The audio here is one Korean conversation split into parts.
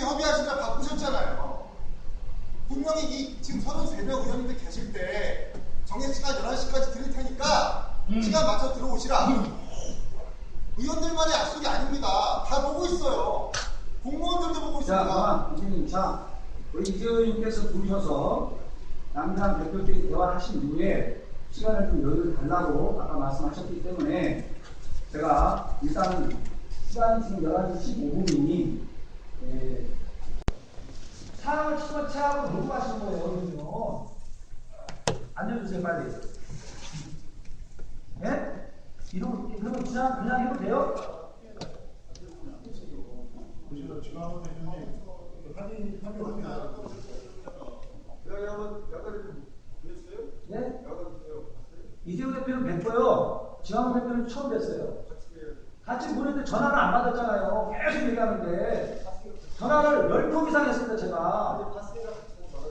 국민들이 협의하시다 바꾸셨잖아요. 분명히 이 지금 33명 의원님들 계실 때 정해 시간 11시까지 드릴 테니까 음. 시간 맞춰 들어오시라. 음. 의원들만의 약속이 아닙니다. 다 보고 있어요. 공무원들도 보고 있습니다. 자, 이재님, 자, 우리 이재님께서 부르셔서 남산 대표끼리 대화하신 후에 시간을 좀 여유를 달라고 아까 말씀하셨기 때문에 제가 일단은 시간이 지금 11시 15분이니 인 어떻게 여기 한번 약간 좀 보셨어요? 예? 약간 주세요. 이재호 대표는 뵀고요. 지광 대표는 처음 뵀어요. 같이 보는데 전화를 안 받았잖아요. 계속 얘기하는데 전화를 10통 이상 했습니다, 제가.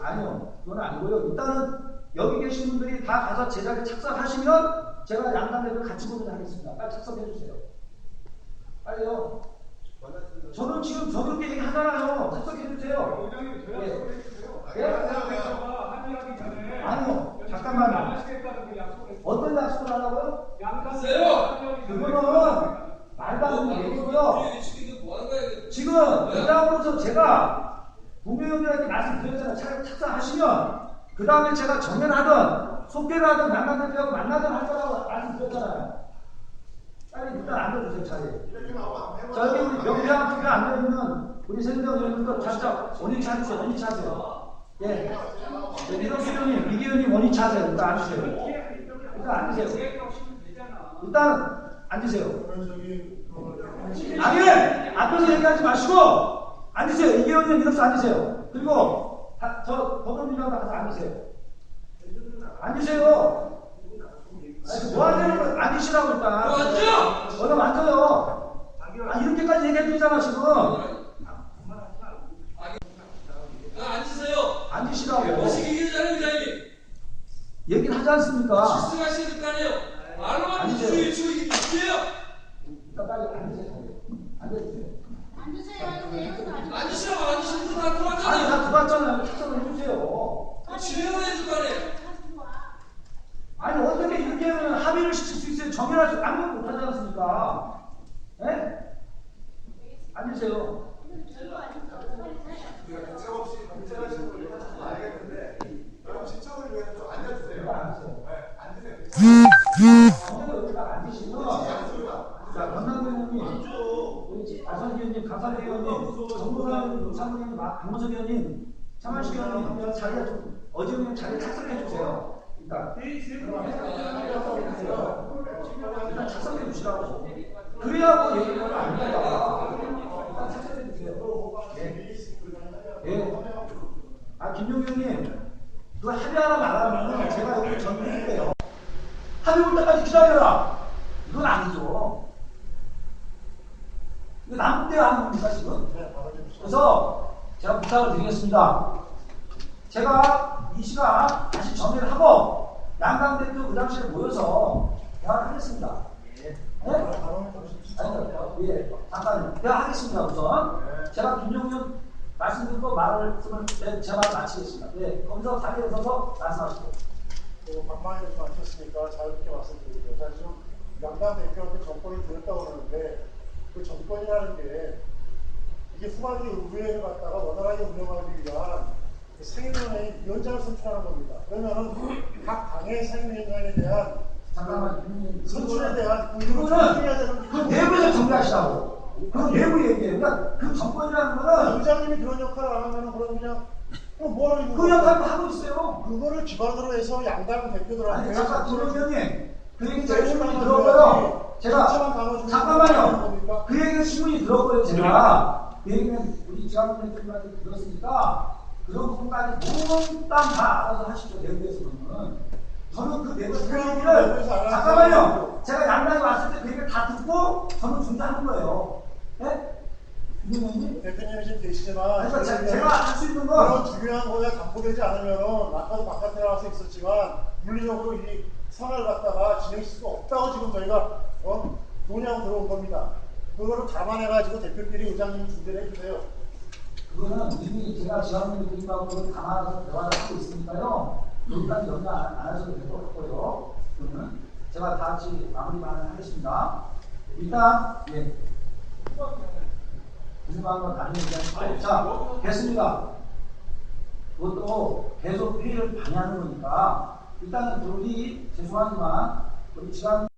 아니요, 그건 아니고요. 일단은 여기 계신 분들이 다 가서 제자리에 착석하시면 제가 양당 대표 같이 보도록 하겠습니다. 빨리 착석해 주세요. 빨리요. 저는 지금 저렇게 얘기하잖아요. 착석해 주세요. 예. 예? 아니요, 잠깐만요. 그. 어떤 약속을 하라고요? 전에 그거는 말도 안 되는 얘기고요. 지금 뭐 하는 거야? 지금 의장으로서 제가 국민의원들한테 말씀드렸잖아요. 그 다음에 제가 정연을 하든 속개를 하든 양강 대표하고 만나든 할 거라고 말씀드렸잖아요. 빨리 일단 앉아주세요, 자리에. 자, 여기 우리 투표 앉아있는 우리 새누리당 의원님도 자자 원위치 하세요, 원위치 하세요. 예. 의원님, 이기 의원님 원위치 하세요. 일단 앉으세요. 일단 앉으세요. 일단 앉으세요. 저기 그 아니, 앞에서 얘기하지 마시고 앉으세요. 이계원님 민원수 앉으세요. 그리고 다, 저 법원님하고 가서 앉으세요. 앉으세요. 아니, 뭐 하냐는 거 앉으시라고 일단. 앉아! 얼른 앉아요. 아, 이렇게까지 얘기해드리잖아, 지금. 아, 앉으세요. 앉으시라고. 거시기 기자는 의장님. 얘기를 하지 않습니까? 아니에요. 말로만 앉으세요. 주의 주의 이게 문제예요. 일단 빨리 앉으세요. 앉아주세요. 앉으세요. 내려서 앉으세요. 앉으시라고 앉으시는 분다 아니, 들어왔잖아요. 다 들어왔잖아요. 착석을 해주세요. 진행을 해줄 거 아니에요. 아니 어떻게 이렇게 하면 합의를 시킬 수 있어요? 정연할 수 아무것도 못하지 않습니까? 예? 앉으세요. 대책 없이 문제하시는 분이 하시는 알겠는데 여러분 시청을 위해서 좀 앉아주세요. 앉으세요. 네, 앉으세요. 정연을 여기다 앉으시면 자 권남근 의원님, 아선 의원님, 강산 의원님, 정부사님, 사무님, 강문석 의원님, 차만식 의원님 자리에 좀 의원 자리에 착석해 주세요. 일단 일단 착석해 주시라고. 그래야 뭐 얘기를 합니다. 일단 착석해 주세요. 예. 예. 아, 김용희 형님, 그 합의 하나 말하면 제가 여기 전문인데요. 합의 올 때까지 기다려라. 이건 아니죠. 이거 남대 하는 겁니까, 지금? 그래서 제가 부탁을 드리겠습니다. 제가 이 시간 다시 정리를 하고 양당 대표 의장실에 모여서 대화를 하겠습니다. 네? 아니, 예, 잠깐 대화하겠습니다, 우선. 제가 김용현 말씀드리고 말씀을, 네, 제 말을 마치겠습니다. 네, 거기서 자리에 서서 말씀하시고. 또 반만에 좀 앉혔으니까 자유롭게 말씀드리고요. 자, 지금 양당 대표한테 정권이 들었다고 그러는데 그 정권이라는 게 이게 후반기 의회를 갖다가 원활하게 운영하기 위한 그 상임위원회 위원장을 선출하는 겁니다. 그러면은 각 당의 상임위원장에 대한 잠깐만. 선출에 대한 공유를 그거는 해야 되는 그 내부에서 정리하시라고. 그 내부 얘기예요. 그러니까 그 정권이라는 거는 의장님이 그런 역할을 안 하면은 그럼 그냥 그럼 뭐하러 있는 그? 역할을 하고 있어요. 그거를 기반으로 해서 양당 대표들한테 아니 잠깐 김원장님 그 얘기 신문이 들었고요. 제가 잠깐만요. 그 얘기는 신문이 들었고요. 제가 그 얘기는 우리 지광 대표님한테 들었으니까 그런 부분까지 몽땅 다 알아서 하시죠 내부에서는. 저는 그 내부 그 얘기를 알아서 잠깐만요. 제가 양당에 왔을 때 그 얘기를 다 듣고 저는 준비하는 거예요. 네? 대표님이 지금 계시지만 그러니까 제- 제가 할 수 있는 그런 건 중요한 거에 담보되지 않으면 아까도 바깥에 나와서 있었지만 물리적으로 이 상을 갖다가 진행할 수가 없다고 지금 저희가 어? 논의하고 들어온 겁니다. 그거를 감안해가지고 대표끼리 의장님 준비를 해주세요. 그거는 이미 제가 지원님들하고 담아서 대화를 하고 있으니까요. 여기까지 연락 안, 안 하셔도 될 것 같고요. 그러면 제가 다 같이 마무리만 하겠습니다. 일단 예. 궁금한 다른 얘기하시고 자 됐습니다. 그것도 계속 회의를 방해하는 거니까 일단은 둘이 죄송하지만 우리 지방